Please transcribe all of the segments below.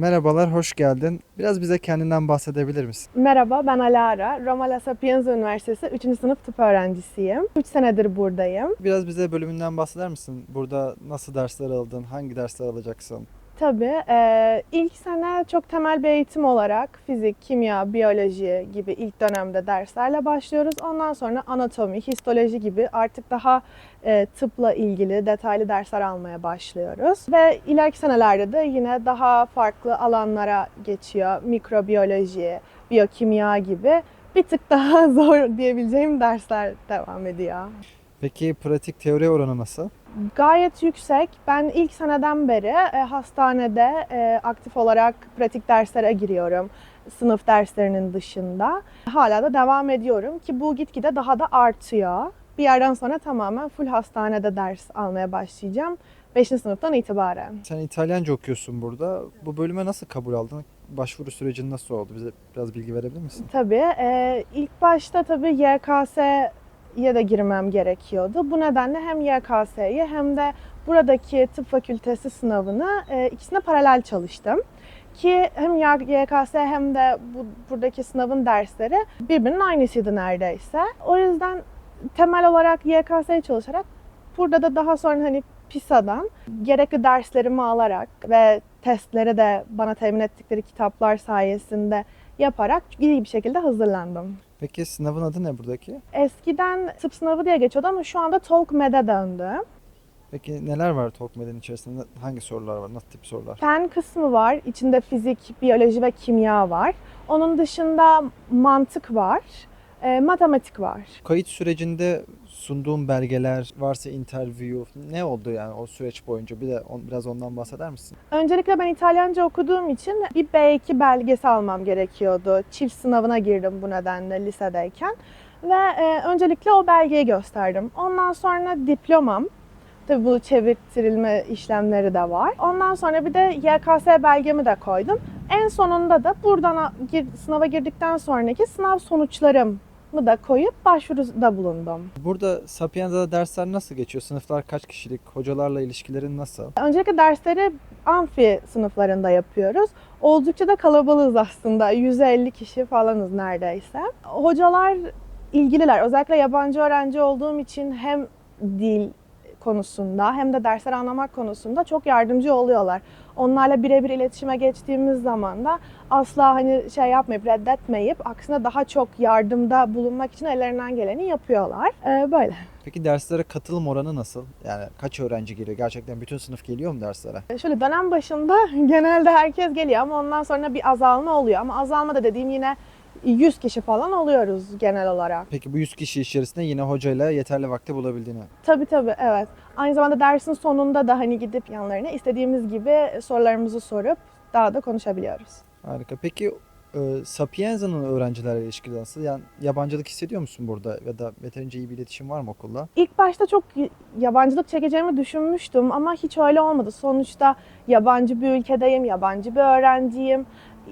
Merhabalar, hoş geldin. Biraz bize kendinden bahsedebilir misin? Merhaba, ben Alara. Roma La Sapienza Üniversitesi 3. sınıf tıp öğrencisiyim. 3 senedir buradayım. Biraz bize bölümünden bahseder misin? Burada nasıl dersler aldın, hangi dersler alacaksın? Tabii e, ilk sene çok temel bir eğitim olarak fizik, kimya, biyoloji gibi ilk dönemde derslerle başlıyoruz. Ondan sonra anatomi, histoloji gibi artık daha e, tıpla ilgili detaylı dersler almaya başlıyoruz. Ve ileriki senelerde de yine daha farklı alanlara geçiyor. Mikrobiyoloji, biyokimya gibi bir tık daha zor diyebileceğim dersler devam ediyor. Peki pratik teori oranı nasıl? Gayet yüksek. Ben ilk seneden beri e, hastanede e, aktif olarak pratik derslere giriyorum. Sınıf derslerinin dışında. Hala da devam ediyorum ki bu gitgide daha da artıyor. Bir yerden sonra tamamen full hastanede ders almaya başlayacağım. 5. sınıftan itibaren. Sen İtalyanca okuyorsun burada. Bu bölüme nasıl kabul aldın? Başvuru sürecin nasıl oldu? Bize biraz bilgi verebilir misin? Tabii. e, ilk başta tabii YKS'ye de girmem gerekiyordu. Bu nedenle hem YKS'ye hem de buradaki tıp fakültesi sınavını e, ikisine paralel çalıştım. Ki hem YKS hem de bu, buradaki sınavın dersleri birbirinin aynısıydı neredeyse. O yüzden temel olarak YKS'ye çalışarak burada da daha sonra hani PISA'dan gerekli derslerimi alarak ve testleri de bana temin ettikleri kitaplar sayesinde yaparak iyi bir şekilde hazırlandım. Peki sınavın adı ne buradaki? Eskiden tıp sınavı diye geçiyordu ama şu anda Talk Med'e döndü. Peki neler var Talkmed'in içerisinde? Hangi sorular var? Nasıl tip sorular? Fen kısmı var. İçinde fizik, biyoloji ve kimya var. Onun dışında mantık var. E, matematik var. Kayıt sürecinde sunduğun belgeler, varsa interview, ne oldu yani o süreç boyunca? Bir de on, biraz ondan bahseder misin? Öncelikle ben İtalyanca okuduğum için bir B2 belgesi almam gerekiyordu. Çift sınavına girdim bu nedenle lisedeyken. Ve e, öncelikle o belgeyi gösterdim. Ondan sonra diplomam. Tabii bu çevirtirilme işlemleri de var. Ondan sonra bir de YKS belgemi de koydum. En sonunda da buradan sınava girdikten sonraki sınav sonuçlarımı da koyup başvuruda bulundum. Burada Sapienza'da dersler nasıl geçiyor? Sınıflar kaç kişilik? Hocalarla ilişkilerin nasıl? Öncelikle dersleri amfi sınıflarında yapıyoruz. Oldukça da kalabalığız aslında. 150 kişi falanız neredeyse. Hocalar ilgililer. Özellikle yabancı öğrenci olduğum için hem dil konusunda hem de dersleri anlamak konusunda çok yardımcı oluyorlar. Onlarla birebir iletişime geçtiğimiz zaman da asla hani şey yapmayıp reddetmeyip aksine daha çok yardımda bulunmak için ellerinden geleni yapıyorlar. Ee, böyle. Peki derslere katılım oranı nasıl? Yani kaç öğrenci geliyor? Gerçekten bütün sınıf geliyor mu derslere? Şöyle dönem başında genelde herkes geliyor ama ondan sonra bir azalma oluyor. Ama azalma da dediğim yine 100 kişi falan oluyoruz genel olarak. Peki bu 100 kişi içerisinde yine hocayla yeterli vakti bulabildiğini. Tabii tabii evet. Aynı zamanda dersin sonunda da hani gidip yanlarına istediğimiz gibi sorularımızı sorup daha da konuşabiliyoruz. Harika. Peki e, Sapienza'nın öğrencilerle ilişkili nasıl? Yani yabancılık hissediyor musun burada? Ya da yeterince iyi bir iletişim var mı okulla? İlk başta çok yabancılık çekeceğimi düşünmüştüm ama hiç öyle olmadı. Sonuçta yabancı bir ülkedeyim, yabancı bir öğrenciyim.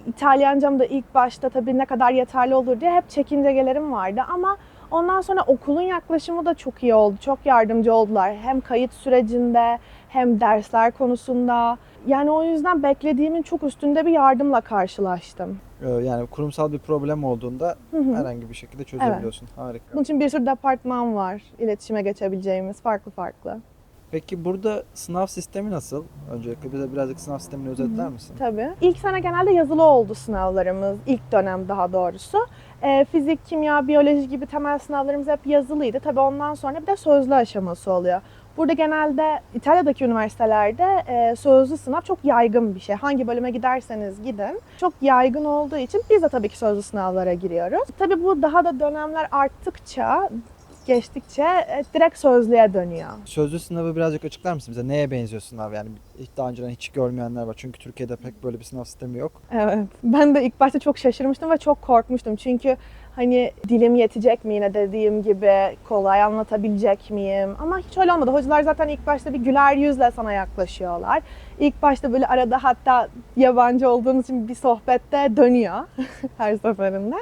İtalyancam da ilk başta tabii ne kadar yeterli olur diye hep çekincelerim vardı ama ondan sonra okulun yaklaşımı da çok iyi oldu. Çok yardımcı oldular. Hem kayıt sürecinde hem dersler konusunda. Yani o yüzden beklediğimin çok üstünde bir yardımla karşılaştım. E, yani kurumsal bir problem olduğunda Hı hı. herhangi bir şekilde çözebiliyorsun. Harika. Bunun için bir sürü departman var iletişime geçebileceğimiz farklı farklı. Peki burada sınav sistemi nasıl? Öncelikle bize birazcık sınav sistemini özetler misin? Tabii. İlk sene genelde yazılı oldu sınavlarımız. ilk dönem daha doğrusu. Ee, fizik, kimya, biyoloji gibi temel sınavlarımız hep yazılıydı. Tabii ondan sonra bir de sözlü aşaması oluyor. Burada genelde İtalya'daki üniversitelerde e, sözlü sınav çok yaygın bir şey. Hangi bölüme giderseniz gidin. Çok yaygın olduğu için biz de tabii ki sözlü sınavlara giriyoruz. Tabii bu daha da dönemler arttıkça, geçtikçe e, direkt sözlüğe dönüyor. Sözlü sınavı birazcık açıklar mısın bize? Neye benziyor sınav? Yani ilk daha önceden hiç görmeyenler var. Çünkü Türkiye'de pek böyle bir sınav sistemi yok. Evet. Ben de ilk başta çok şaşırmıştım ve çok korkmuştum. Çünkü hani dilim yetecek mi yine dediğim gibi kolay anlatabilecek miyim? Ama hiç öyle olmadı. Hocalar zaten ilk başta bir güler yüzle sana yaklaşıyorlar. İlk başta böyle arada hatta yabancı olduğunuz için bir sohbette dönüyor her seferinde.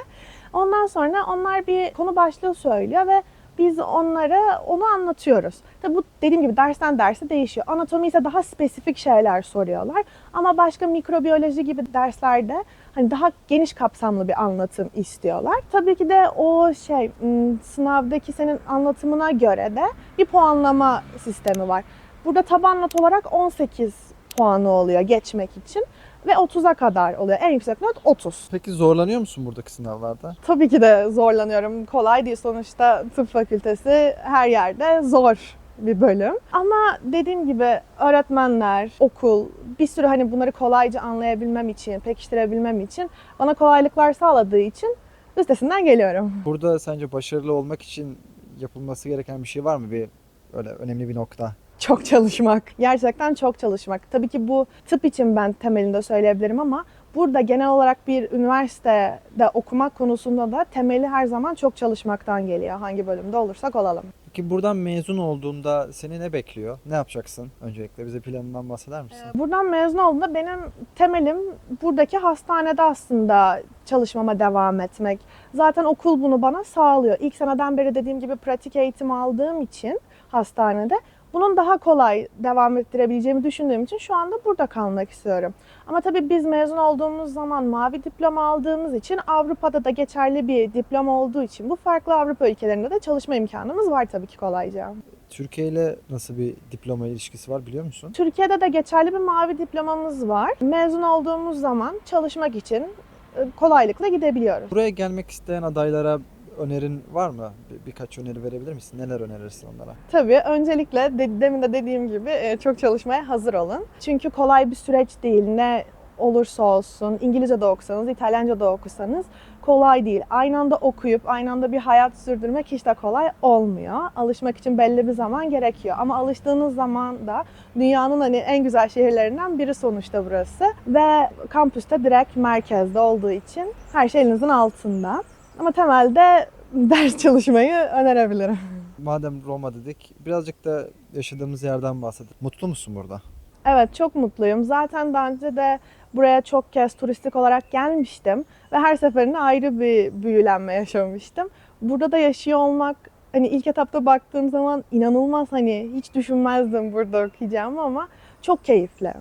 Ondan sonra onlar bir konu başlığı söylüyor ve Biz onlara onu anlatıyoruz. Tabi bu dediğim gibi dersten derse değişiyor. Anatomi ise daha spesifik şeyler soruyorlar. Ama başka mikrobiyoloji gibi derslerde hani daha geniş kapsamlı bir anlatım istiyorlar. Tabii ki de o şey m, sınavdaki senin anlatımına göre de bir puanlama sistemi var. Burada taban not olarak 18 puanı oluyor geçmek için ve 30'a kadar oluyor. En yüksek not 30. Peki zorlanıyor musun buradaki sınavlarda? Tabii ki de zorlanıyorum. Kolay değil sonuçta tıp fakültesi her yerde zor bir bölüm. Ama dediğim gibi öğretmenler, okul bir sürü hani bunları kolayca anlayabilmem için, pekiştirebilmem için bana kolaylıklar sağladığı için üstesinden geliyorum. Burada sence başarılı olmak için yapılması gereken bir şey var mı? Bir öyle önemli bir nokta. Çok çalışmak. Gerçekten çok çalışmak. Tabii ki bu tıp için ben temelinde söyleyebilirim ama burada genel olarak bir üniversitede okumak konusunda da temeli her zaman çok çalışmaktan geliyor. Hangi bölümde olursak olalım. Peki buradan mezun olduğunda seni ne bekliyor? Ne yapacaksın? Öncelikle bize planından bahseder misin? Buradan mezun olduğumda benim temelim buradaki hastanede aslında çalışmama devam etmek. Zaten okul bunu bana sağlıyor. İlk seneden beri dediğim gibi pratik eğitim aldığım için hastanede bunun daha kolay devam ettirebileceğimi düşündüğüm için şu anda burada kalmak istiyorum. Ama tabii biz mezun olduğumuz zaman mavi diploma aldığımız için Avrupa'da da geçerli bir diploma olduğu için bu farklı Avrupa ülkelerinde de çalışma imkanımız var tabii ki kolayca. Türkiye ile nasıl bir diploma ilişkisi var biliyor musun? Türkiye'de de geçerli bir mavi diplomamız var. Mezun olduğumuz zaman çalışmak için e, kolaylıkla gidebiliyoruz. Buraya gelmek isteyen adaylara önerin var mı? Bir, birkaç öneri verebilir misin? Neler önerirsin onlara? Tabii öncelikle de, demin de dediğim gibi e, çok çalışmaya hazır olun. Çünkü kolay bir süreç değil. Ne olursa olsun İngilizce de okusanız, İtalyanca da okusanız kolay değil. Aynı anda okuyup aynı anda bir hayat sürdürmek hiç de kolay olmuyor. Alışmak için belli bir zaman gerekiyor. Ama alıştığınız zaman da dünyanın hani en güzel şehirlerinden biri sonuçta burası. Ve kampüste direkt merkezde olduğu için her şey elinizin altında. Ama temelde ders çalışmayı önerebilirim. Madem Roma dedik, birazcık da yaşadığımız yerden bahsedelim. Mutlu musun burada? Evet çok mutluyum. Zaten daha önce de buraya çok kez turistik olarak gelmiştim ve her seferinde ayrı bir büyülenme yaşamıştım. Burada da yaşıyor olmak hani ilk etapta baktığım zaman inanılmaz hani hiç düşünmezdim burada okuyacağımı ama çok keyifli.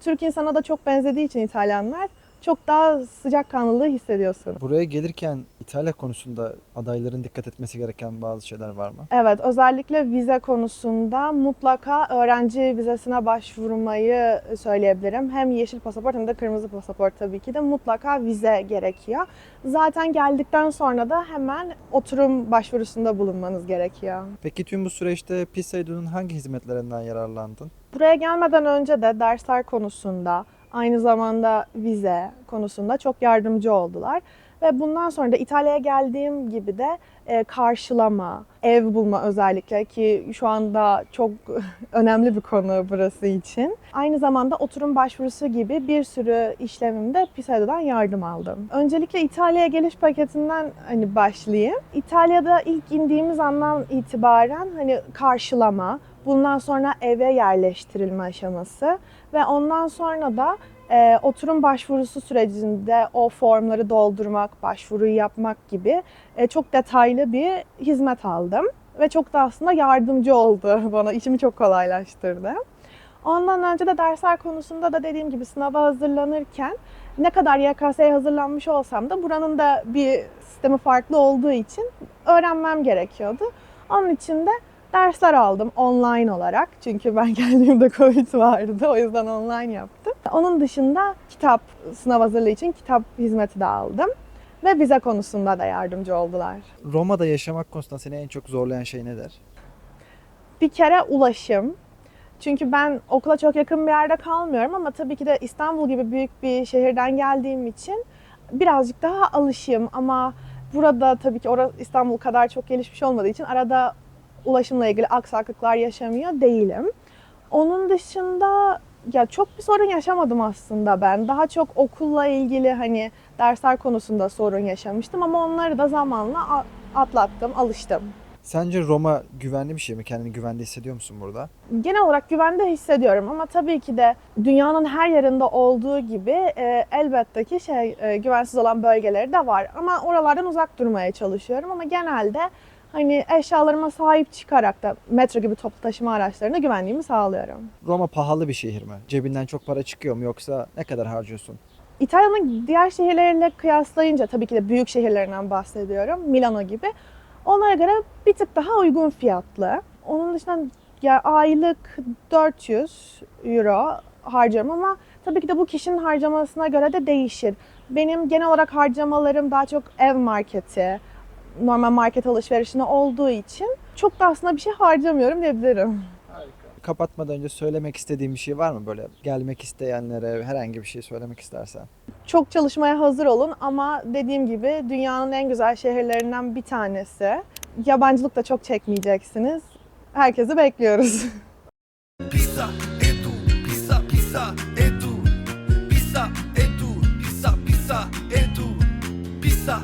Türk insana da çok benzediği için İtalyanlar çok daha sıcakkanlılığı hissediyorsun. Buraya gelirken İtalya konusunda adayların dikkat etmesi gereken bazı şeyler var mı? Evet, özellikle vize konusunda mutlaka öğrenci vizesine başvurmayı söyleyebilirim. Hem yeşil pasaport hem de kırmızı pasaport tabii ki de mutlaka vize gerekiyor. Zaten geldikten sonra da hemen oturum başvurusunda bulunmanız gerekiyor. Peki tüm bu süreçte Pisaido'nun hangi hizmetlerinden yararlandın? Buraya gelmeden önce de dersler konusunda, aynı zamanda vize konusunda çok yardımcı oldular. Ve bundan sonra da İtalya'ya geldiğim gibi de e, karşılama, ev bulma özellikle ki şu anda çok önemli bir konu burası için. Aynı zamanda oturum başvurusu gibi bir sürü işlemimde Pisaido'dan yardım aldım. Öncelikle İtalya'ya geliş paketinden hani başlayayım. İtalya'da ilk indiğimiz andan itibaren hani karşılama, bundan sonra eve yerleştirilme aşaması ve ondan sonra da e, oturum başvurusu sürecinde o formları doldurmak, başvuruyu yapmak gibi e, çok detaylı bir hizmet aldım. Ve çok da aslında yardımcı oldu bana, işimi çok kolaylaştırdı. Ondan önce de dersler konusunda da dediğim gibi sınava hazırlanırken ne kadar YKS'ye hazırlanmış olsam da buranın da bir sistemi farklı olduğu için öğrenmem gerekiyordu. Onun için de dersler aldım online olarak. Çünkü ben geldiğimde Covid vardı. O yüzden online yaptım. Onun dışında kitap, sınav hazırlığı için kitap hizmeti de aldım. Ve vize konusunda da yardımcı oldular. Roma'da yaşamak konusunda seni en çok zorlayan şey nedir? Bir kere ulaşım. Çünkü ben okula çok yakın bir yerde kalmıyorum ama tabii ki de İstanbul gibi büyük bir şehirden geldiğim için birazcık daha alışığım ama burada tabii ki orası İstanbul kadar çok gelişmiş olmadığı için arada ulaşımla ilgili aksaklıklar yaşamıyor değilim. Onun dışında ya çok bir sorun yaşamadım aslında ben. Daha çok okulla ilgili hani dersler konusunda sorun yaşamıştım ama onları da zamanla atlattım, alıştım. Sence Roma güvenli bir şey mi? Kendini güvende hissediyor musun burada? Genel olarak güvende hissediyorum ama tabii ki de dünyanın her yerinde olduğu gibi e, elbette ki şey e, güvensiz olan bölgeleri de var. Ama oralardan uzak durmaya çalışıyorum ama genelde Hani eşyalarıma sahip çıkarak da metro gibi toplu taşıma araçlarına güvenliğimi sağlıyorum. Roma pahalı bir şehir mi? Cebinden çok para çıkıyor mu yoksa ne kadar harcıyorsun? İtalya'nın diğer şehirleriyle kıyaslayınca tabii ki de büyük şehirlerinden bahsediyorum. Milano gibi. Onlara göre bir tık daha uygun fiyatlı. Onun dışında ya aylık 400 euro harcarım ama tabii ki de bu kişinin harcamasına göre de değişir. Benim genel olarak harcamalarım daha çok ev marketi, normal market alışverişine olduğu için çok da aslında bir şey harcamıyorum diyebilirim. Kapatmadan önce söylemek istediğim bir şey var mı böyle gelmek isteyenlere herhangi bir şey söylemek istersen? Çok çalışmaya hazır olun ama dediğim gibi dünyanın en güzel şehirlerinden bir tanesi. Yabancılık da çok çekmeyeceksiniz. Herkesi bekliyoruz. Pisa e tu, pisa, pisa e tu, pisa e tu, pisa,